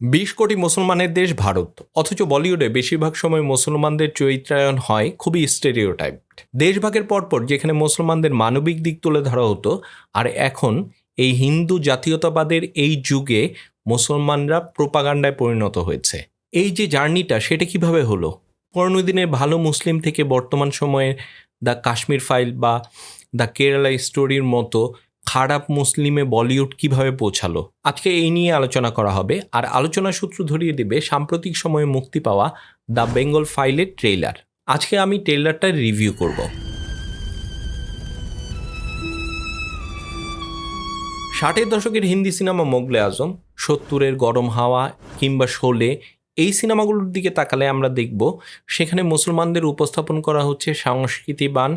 বিশ কোটি মুসলমানের দেশ ভারত। অথচ বলিউডে বেশিরভাগ সময় মুসলমানদের চরিত্রায়ন হয় খুবই স্টেরিওটাইপড। দেশভাগের পরপর যেখানে মুসলমানদের মানবিক দিক তুলে ধরা হতো, আর এখন এই হিন্দু জাতীয়তাবাদের এই যুগে মুসলমানরা প্রোপাগান্ডায় পরিণত হয়েছে। এই যে জার্নিটা, সেটা কীভাবে হলো? পুরনো দিনের ভালো মুসলিম থেকে বর্তমান সময়ে দ্য কাশ্মীর ফাইল বা দ্য কেরালা স্টোরির মতো খারাপ মুসলিমে বলিউড কীভাবে পৌঁছালো? আজকে এই নিয়ে আলোচনা করা হবে। আর আলোচনা সূত্র ধরিয়ে দেবে, সাম্প্রতিক সময়ে মুক্তি পাওয়া দ্য বেঙ্গল ফাইলের ট্রেলার আজকে আমি ট্রেলারটা রিভিউ করব। ষাটের দশকের হিন্দি সিনেমা মোগলে আজম, সত্তরের গরম হাওয়া কিংবা শোলে, এই সিনেমাগুলোর দিকে তাকালে আমরা দেখব, সেখানে মুসলমানদের উপস্থাপন করা হচ্ছে সংস্কৃতিবান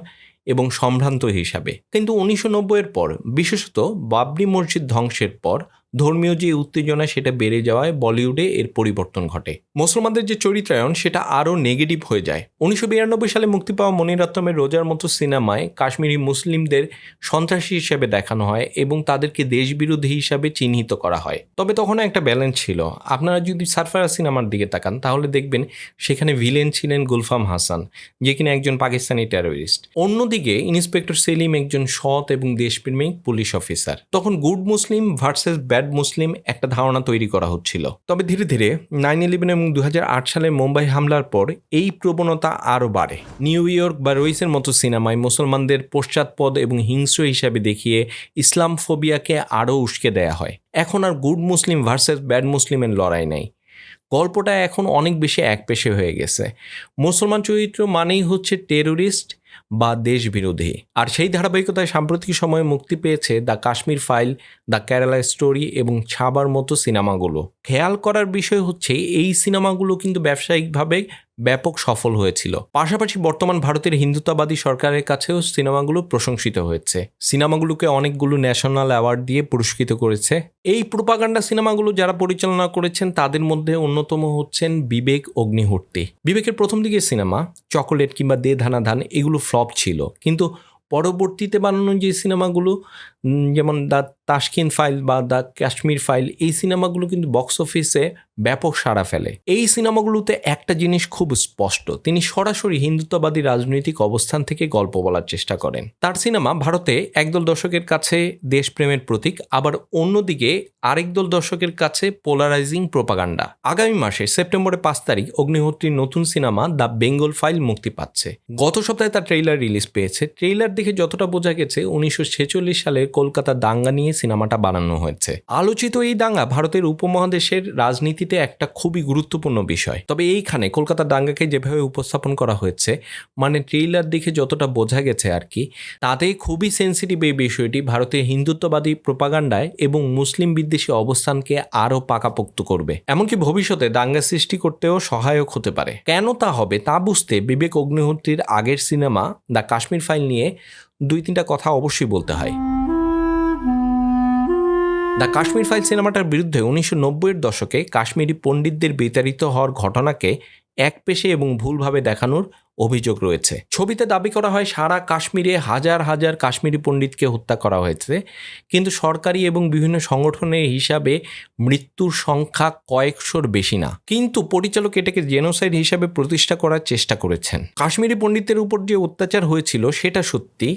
এবং সম্ভ্রান্ত হিসাবে। কিন্তু উনিশশো নব্বইয়ের পর বিশেষত বাবরি মসজিদ ধ্বংসের পর ধর্মীয় যে উত্তেজনা সেটা বেড়ে যাওয়ায় বলিউডে এর পরিবর্তন ঘটে। মুসলমানদের যে চরিত্রায়ন, সেটা আরও নেগেটিভ হয়ে যায়। উনিশশো বিরানব্বই সালে মুক্তি পাওয়া মনিরত্তমের রোজার মতো সিনেমায় কাশ্মীরি মুসলিমদের সন্ত্রাসী হিসেবে দেখানো হয় এবং তাদেরকে দেশবিরোধী হিসাবে চিহ্নিত করা হয়। তবে তখন একটা ব্যালেন্স ছিল। আপনারা যদি সারফারা সিনেমার দিকে তাকান, তাহলে দেখবেন সেখানে ভিলেন ছিলেন গুলফাম হাসান, যে কিনা একজন পাকিস্তানি টেরোরিস্ট অন্যদিকে ইন্সপেক্টর সেলিম একজন সৎ এবং দেশপ্রেমিক পুলিশ অফিসার তখন good Muslim versus bad Muslim একটা ধারণা তৈরি করা হচ্ছিল। তবে ধীরে ধীরে নাইন ইলেভেন এবং দুহাজার আট সালে মুম্বাই হামলার পর এই প্রবণতা আরও বাড়ে। নিউ ইয়র্ক বা রইসের মতো সিনেমায় মুসলমানদের পশ্চাৎপদ এবং হিংস্র হিসাবে দেখিয়ে ইসলাম ফোবিয়াকে আরও উস্কে দেয়া হয়। এখন আর গুড মুসলিম ভার্সেস ব্যাড মুসলিমের লড়াই নেই। গল্পটা এখন অনেক বেশি একপেশে হয়ে গেছে। মুসলমান চরিত্র মানেই হচ্ছে টেরোরিস্ট বা দেশবিরোধী আর সেই ধারাবাহিকতায় সাম্প্রতিক সময়ে মুক্তি পেয়েছে the Kashmir file, the Kerala story এবং ছাবার মতো সিনেমাগুলো। খেয়াল করার বিষয় হচ্ছে, এই সিনেমাগুলো কিন্তু ব্যবসায়িকভাবে ব্যাপক সফল হয়েছিল। পাশাপাশি বর্তমান ভারতের হিন্দুত্ববাদী সরকারের কাছেও সিনেমাগুলো প্রশংসিত হয়েছে। সিনেমাগুলোকে অনেকগুলো ন্যাশনাল অ্যাওয়ার্ড দিয়ে পুরস্কৃত করেছে। এই প্রোপাগান্ডা সিনেমাগুলো যারা পরিচালনা করেছেন, তাদের মধ্যে অন্যতম হচ্ছেন বিবেক অগ্নিহূর্তি বিবেকের প্রথম দিকের সিনেমা, চকোলেট কিংবা দে ধানা ধান এগুলো ফ্লপ ছিল। কিন্তু পরবর্তীতে বানানো যে সিনেমাগুলো যেমন দ্য তাস্কিন ফাইল বা দ্য কাশ্মীর ফাইল, এই সিনেমাগুলো কিন্তু বক্স অফিসে ব্যাপক সাড়া ফেলে। এই সিনেমাগুলোতে একটা জিনিস খুব স্পষ্ট, তিনি সরাসরি হিন্দুত্ববাদী রাজনৈতিক অবস্থান থেকে গল্প বলার চেষ্টা করেন। তার সিনেমা ভারতে একদল দর্শকের কাছে দেশপ্রেমের প্রতীক, আবার অন্যদিকে আরেক দল দর্শকের কাছে পোলারাইজিং প্রোপাগান্ডা আগামী মাসে, সেপ্টেম্বরের পাঁচ তারিখ, অগ্নিহোত্রীর নতুন সিনেমা দ্য বেঙ্গল ফাইল মুক্তি পাচ্ছে। গত সপ্তাহে তার ট্রেইলার রিলিজ পেয়েছে। ট্রেইলার দেখে যতটা বোঝা গেছে, উনিশশো ছেচল্লিশ সালে কলকাতা দাঙ্গা নিয়ে সিনেমাটা বানানো হয়েছে। আলোচিত এই দাঙ্গা ভারতের উপমহাদেশের রাজনীতিতে একটা খুবই গুরুত্বপূর্ণ বিষয়। তবে এইখানে কলকাতা দাঙ্গাকে যেভাবে উপস্থাপন করা হয়েছে মানে ট্রেইলার দেখে যতটা বোঝা গেছে আর কি, তাতে খুবই সেন্সিটিভ এই বিষয়টি ভারতের হিন্দুত্ববাদী প্রোপাগান্ডায় এবং মুসলিম বিদ্বেষী অবস্থানকে আরও পাকাপোক্ত করবে। এমনকি ভবিষ্যতে দাঙ্গা সৃষ্টি করতেও সহায়ক হতে পারে। কেন তা হবে তা বুঝতে বিবেক অগ্নিহোত্রীর আগের সিনেমা, দ্য কাশ্মীর ফাইল নিয়ে দুই তিনটা কথা অবশ্যই বলতে হয়। দ্য কাশ্মীর ফাইল সিনেমাটার বিরুদ্ধে উনিশশো নব্বইয়ের দশকে কাশ্মীরি পণ্ডিতদের বিতাড়িত হওয়ার ঘটনাকে এক পেশে এবং ভুলভাবে দেখানোর অভিযোগ রয়েছে। ছবিতে দাবি করা হয়, সারা কাশ্মীরে হাজার হাজার কাশ্মীরি পণ্ডিতকে হত্যা করা হয়েছে, কিন্তু সরকারি এবং বিভিন্ন সংগঠনের হিসাবে মৃত্যুর সংখ্যা কয়েকশোর বেশি না। কিন্তু পরিচালক এটাকে জেনোসাইড হিসাবে প্রতিষ্ঠা করার চেষ্টা করেছেন। কাশ্মীরি পণ্ডিতের উপর যে অত্যাচার হয়েছিল, সেটা সত্যি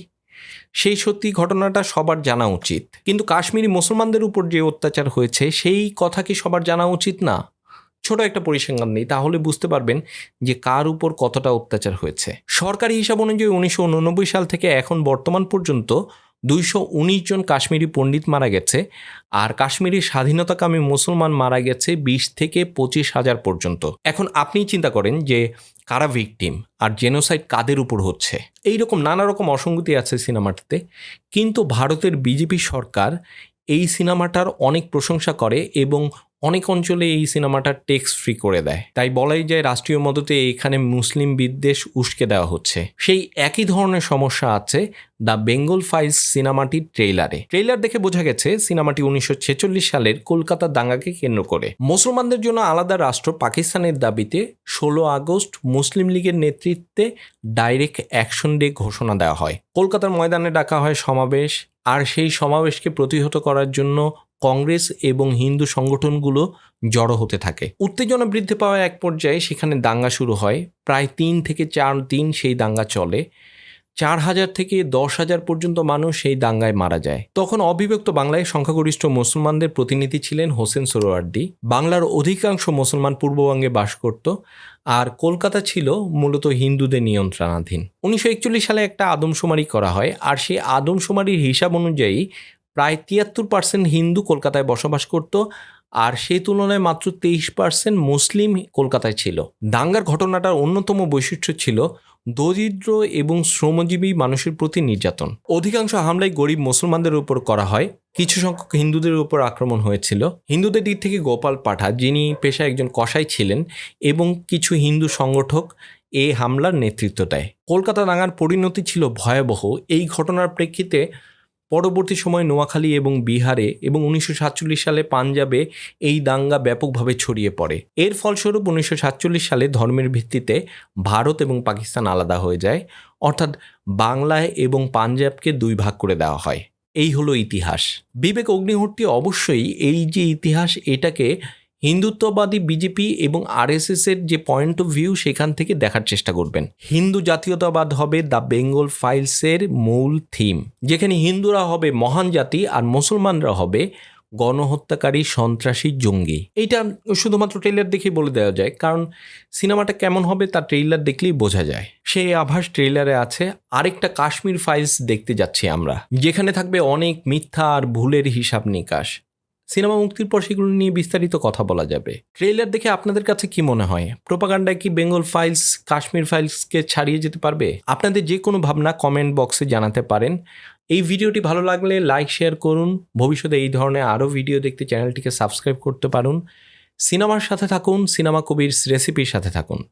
সেই সত্যি ঘটনাটা সবার জানা উচিত। কিন্তু কাশ্মীরি মুসলমানদের উপর যে অত্যাচার হয়েছে, সেই কথা কি সবার জানা উচিত না? ছোট একটা পরিসংখ্যান নেই, তাহলে বুঝতে পারবেন যে কার উপর কতটা অত্যাচার হয়েছে। সরকারি হিসাব অনুযায়ী উনিশশো উননব্বই সাল থেকে এখন বর্তমান পর্যন্ত দুইশো উনিশ জন কাশ্মীরি পণ্ডিত মারা গেছে, আর কাশ্মীরি স্বাধীনতাকামী মুসলমান মারা গেছে বিশ থেকে পঁচিশ হাজার পর্যন্ত। এখন আপনি চিন্তা করেন যে কারা ভিকটিম আর জেনোসাইড কাদের উপর হচ্ছে? এই রকম নানা রকম অসঙ্গতি আছে সিনেমাটিতে, কিন্তু ভারতের বিজেপি সরকার এই সিনেমাটার অনেক প্রশংসা করে এবং অনেক অঞ্চলে এই সিনেমাটা টেক্স ফ্রি করে দেয়। তাই বলাই যায় রাষ্ট্রীয় মদতে এখানে মুসলিম বিদ্বেষ উস্কে দেওয়া হচ্ছে। সেই একই ধরনের সমস্যা আছে দ্য বেঙ্গল ফাইলস সিনেমাটির ট্রেইলারে। ট্রেইলার দেখে বোঝা গেছে সিনেমাটি উনিশশো সালের কলকাতা দাঙ্গাকে কেন্দ্র করে। মুসলমানদের জন্য আলাদা রাষ্ট্র পাকিস্তানের দাবিতে ষোলো আগস্ট মুসলিম লীগের নেতৃত্বে ডাইরেক্ট অ্যাকশন ডে ঘোষণা দেওয়া হয়। কলকাতার ময়দানে ডাকা হয় সমাবেশ, আর সেই সমাবেশকে প্রতিহত করার জন্য কংগ্রেস এবং হিন্দু সংগঠনগুলো জড়ো হতে থাকে। উত্তেজনা বৃদ্ধি পাওয়ার এক পর্যায়ে সেখানে দাঙ্গা শুরু হয়। প্রায় তিন থেকে চার দিন সেই দাঙ্গা চলে। চার হাজার থেকে দশ হাজার পর্যন্ত মানুষ সেই দাঙ্গায় মারা যায়। তখন অবিভক্ত বাংলায় সংখ্যাগরিষ্ঠ মুসলমানদের প্রতিনিধি ছিলেন হোসেন সোহরাওয়ার্দী বাংলার অধিকাংশ মুসলমান পূর্ববঙ্গে বাস করত আর কলকাতা ছিল মূলত হিন্দুদের নিয়ন্ত্রণাধীন। উনিশশো একচল্লিশ সালে একটা আদমশুমারি করা হয় আর সেই আদমশুমারির হিসাব অনুযায়ী প্রায় তিয়াত্তর পার্সেন্ট হিন্দু কলকাতায় বসবাস করত আর সেই তুলনায় মাত্র তেইশ পার্সেন্ট মুসলিম কলকাতায় ছিল। দাঙ্গার ঘটনাটার অন্যতম বৈশিষ্ট্য ছিল দরিদ্র এবং শ্রমজীবী মানুষের প্রতি নির্যাতন। অধিকাংশ হামলাই গরিব মুসলমানদের উপর করা হয়, কিছু সংখ্যক হিন্দুদের উপর আক্রমণ হয়েছিল। হিন্দুদের দিক থেকে গোপাল পাঠা, যিনি পেশায় একজন কসাই ছিলেন, এবং কিছু হিন্দু সংগঠক এই হামলার নেতৃত্ব দেয়। কলকাতা দাঙ্গার পরিণতি ছিল ভয়াবহ। এই ঘটনার প্রেক্ষিতে পরবর্তী সময়ে নোয়াখালী এবং বিহারে এবং উনিশশো সাতচল্লিশ সালে পাঞ্জাবে এই দাঙ্গা ব্যাপকভাবে ছড়িয়ে পড়ে। এর ফলস্বরূপ উনিশশো সাতচল্লিশ সালে ধর্মের ভিত্তিতে ভারত এবং পাকিস্তান আলাদা হয়ে যায়। অর্থাৎ বাংলায় এবং পাঞ্জাবকে দুই ভাগ করে দেওয়া হয়। এই হলো ইতিহাস। বিবেক অগ্নিহোত্রী অবশ্যই এই যে ইতিহাস এটাকে হিন্দুত্ববাদী বিজেপি এবং আরএসএস এর যে পয়েন্ট অফ ভিউ সেখান থেকে দেখার চেষ্টা করবেন। হিন্দু জাতীয়তাবাদ হবে দ্য বেঙ্গল ফাইলসের মূল থিম যেখানে হিন্দুরা হবে মহান জাতি আর মুসলমানরা হবে গণহত্যাকারী সন্ত্রাসী জঙ্গি। এইটা শুধুমাত্র ট্রেলার দেখেই বলে দেওয়া যায়, কারণ সিনেমাটা কেমন হবে তার ট্রেইলার দেখলেই বোঝা যায়। সেই আভাস ট্রেইলারে আছে, আরেকটা কাশ্মীর ফাইলস দেখতে যাচ্ছি আমরা, যেখানে থাকবে অনেক মিথ্যা আর ভুলের হিসাব নিকাশ। সিনেমা মুক্তির পর সেগুলো নিয়ে বিস্তারিত কথা বলা যাবে। ট্রেইলার দেখে আপনাদের কাছে কি মনে হয়? প্রোপাগান্ডায় কি বেঙ্গল ফাইলস, কাশ্মীর ফাইলসকে ছাড়িয়ে যেতে পারবে? আপনাদের যে কোনো ভাবনা কমেন্ট বক্সে জানাতে পারেন। এই ভিডিওটি ভালো লাগলে লাইক, শেয়ার করুন। ভবিষ্যতে এই ধরনের আরও ভিডিও দেখতে চ্যানেলটিকে সাবস্ক্রাইব করতে পারুন। সিনেমার সাথে থাকুন, সিনেমা কবির রেসিপির সাথে থাকুন।